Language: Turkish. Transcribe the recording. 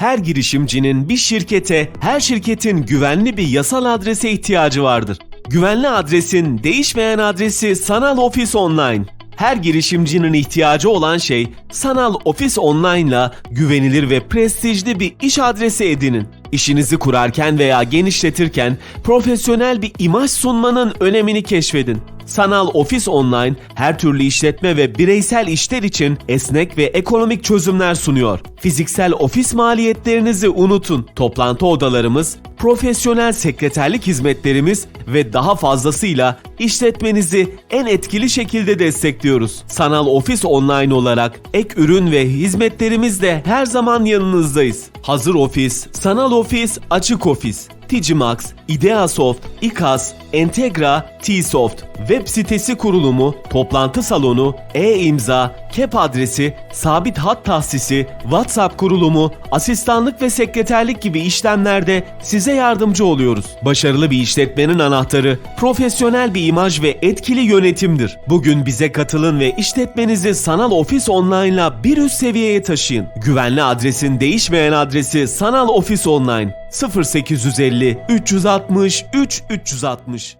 Her girişimcinin bir şirkete, her şirketin güvenli bir yasal adrese ihtiyacı vardır. Güvenli adresin değişmeyen adresi Sanal Office Online. Her girişimcinin ihtiyacı olan şey Sanal Office Online'la güvenilir ve prestijli bir iş adresi edinin. İşinizi kurarken veya genişletirken profesyonel bir imaj sunmanın önemini keşfedin. Sanal Office Online her türlü işletme ve bireysel işler için esnek ve ekonomik çözümler sunuyor. Fiziksel ofis maliyetlerinizi unutun. Toplantı odalarımız, profesyonel sekreterlik hizmetlerimiz ve daha fazlasıyla işletmenizi en etkili şekilde destekliyoruz. Sanal Office Online olarak ek ürün ve hizmetlerimizle her zaman yanınızdayız. Hazır ofis, sanal ofis, açık ofis. Digimax, Ideasoft, İKAS, Entegra, Tsoft, web sitesi kurulumu, toplantı salonu, e-imza, KEP adresi, sabit hat tahsisi, WhatsApp kurulumu, asistanlık ve sekreterlik gibi işlemlerde size yardımcı oluyoruz. Başarılı bir işletmenin anahtarı profesyonel bir imaj ve etkili yönetimdir. Bugün bize katılın ve işletmenizi sanal ofis online'la bir üst seviyeye taşıyın. Güvenli adresin değişmeyen adresi Sanal Office Online 0850 363 360